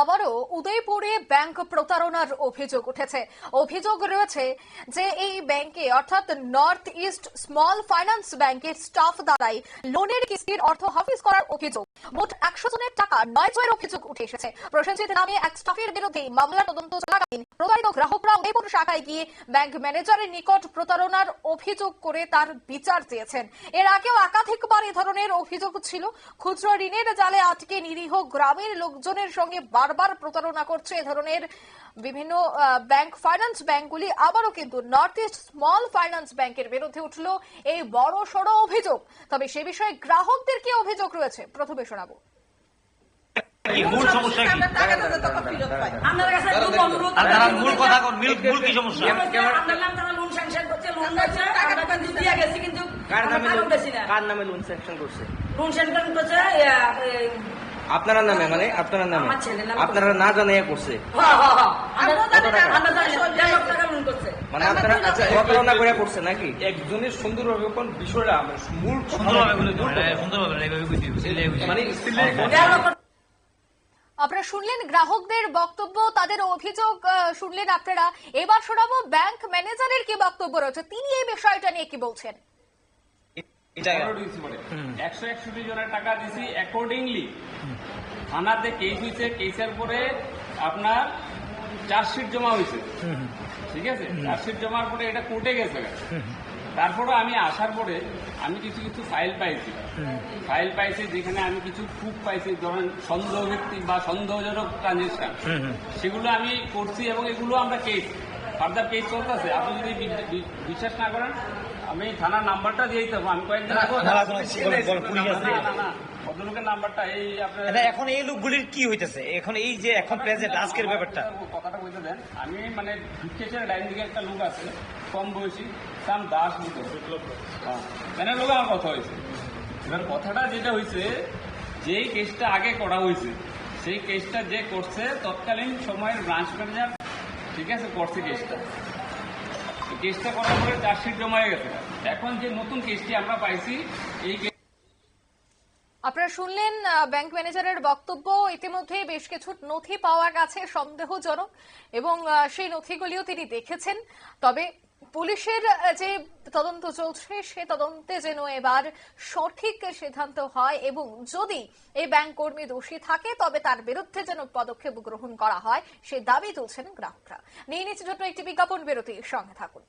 আবারও উদয়পুরে ব্যাংক প্রতারণার অভিযোগ উঠেছে। অভিযোগ রয়েছে যে এই ব্যাংকে, অর্থাৎ নর্থ ইস্ট স্মল ফাইন্যান্স ব্যাংকের স্টাফ দ্বারাই লোনের কিস্তির অর্থ হাফিজ করার অভিযোগ। মোট একশো জনের টাকা নয় ছয়ের অভিযোগ উঠে এসেছে। প্রসেনজিৎ নামে এক স্টাফের বিরুদ্ধে মামলার তদন্ত চলাকালীন প্রতারিত গ্রাহকরা উদয়পুর শাখায় গিয়ে ব্যাংক ম্যানেজারের নিকট প্রতারণার অভিযোগ করে তার বিচার চেয়েছেন। এর আগেও একাধিকবার এ ধরনের অভিযোগ ছিল। খুচরো ঋণের জালে আটকে নিরীহ গ্রামের লোকজনের সঙ্গে বারবার প্রতারণা করছে এ ধরনের বিভিন্ন ব্যাংক ফাইন্যান্স ব্যাংকগুলি আবারও কিন্তু নর্থ ইস্ট স্মল ফাইন্যান্স ব্যাংকের বিরুদ্ধে উঠল এই বড় সড় অভিযোগ। তবে সে বিষয়ে গ্রাহকদের কি অভিযোগ রয়েছে? প্রথমে শোনাবো। মূল সমস্যা কি? আপনার কাছে খুব অনুরোধ আর তারা মূল কথা মূল মূল কি সমস্যা? আপনার নাম তারা লোন স্যাংশন করছে লোন দিচ্ছে টাকা টাকা দিয়ে গেছি কিন্তু কার নামে লোন স্যাংশন করছে? লোন স্যাংশন করছে আপনারা নামে মানে আপনারা নামে। আপনারা না জানে করছে। মানে আপনারা আচ্ছা প্রতারণা করে করছে। নাকি? একজনের সুন্দরভাবে কোন বিষয়টা মূল সুন্দরভাবে। মানে স্টিলে দেড় লক্ষ আপনারা শুনলেন গ্রাহকদের বক্তব্য তাদের অভিযোগ শুনলেন আপনারা। এবার শোনাবো ব্যাংক ম্যানেজারের কি বক্তব্য রয়েছে? তিনি এই বিষয়টা নিয়ে কি বলছেন? একশো একষট্টি জনের টাকা দিছি অ্যাকর্ডিংলি থানাতে কেস হয়েছে কেসের পরে আপনার চার্জশিট জমা হয়েছে। ঠিক আছে? চার্জশিট জমার পরে এটা কোর্টে গেছে। তারপরে আমি আসার পরে আমি কিছু কিছু ফাইল পাইছি। ফাইল পাইছি যেখানে আমি কিছু প্রুফ পাইছি ধরেন সন্দেহ ব্যক্তি বা সন্দেহজনক ট্রানজেকশন সেগুলো আমি করছি এবং এগুলো আমরা কেস ফার্দার কেস চলতেছে। আপনি যদি বিশ্বাস না করেন আমি থানার নাম্বারটা দিয়ে দিতে আমি কয়েকদিন ভদ্রলোকের নাম্বারটা এই আপনার এখন এই লোকগুলির কি হইতেছে? এখন এই যে এখন প্রেজেন্ট আজকের ব্যাপারটা। কথাটা বলতে দেন। আমি মানে ভিক্ষেশের ডাইন দিকে একটা লোক আছে কম বয়সী সাম দাস লোক মানে লোক আমার কথা হয়েছে। এবার কথাটা যেটা হয়েছে যেই কেসটা আগে করা হয়েছে সেই কেসটা যে করছে তৎকালীন সময়ের ব্রাঞ্চ ম্যানেজার ঠিক আছে করছে কেসটা কেসটা করার পরে চার্জশিট জমা হয়ে গেছে। এখন যে নতুন কেসটি আমরা পাইছি, এই আপনারা শুনলেন ব্যাংক ম্যানেজারের বক্তব্য। ইতিমধ্যে বেশ কিছু নথি পাওয়া গেছে, সন্দেহজনক, এবং সেই নথিগুলিও তিনি দেখেছেন। তবে পুলিশের যে তদন্ত চলছে, সে তদন্তে যেন এবার সঠিক সিদ্ধান্ত হয় এবং যদি এই ব্যাংক কর্মী দোষী থাকে, তবে তার বিরুদ্ধে যেন পদক্ষেপ গ্রহণ করা হয়, সে দাবি তুলছেন গ্রাহকরা। নিয়ে নিচ্ছে ছোট্ট একটি বিজ্ঞাপন বিরতি সঙ্গে থাকুন।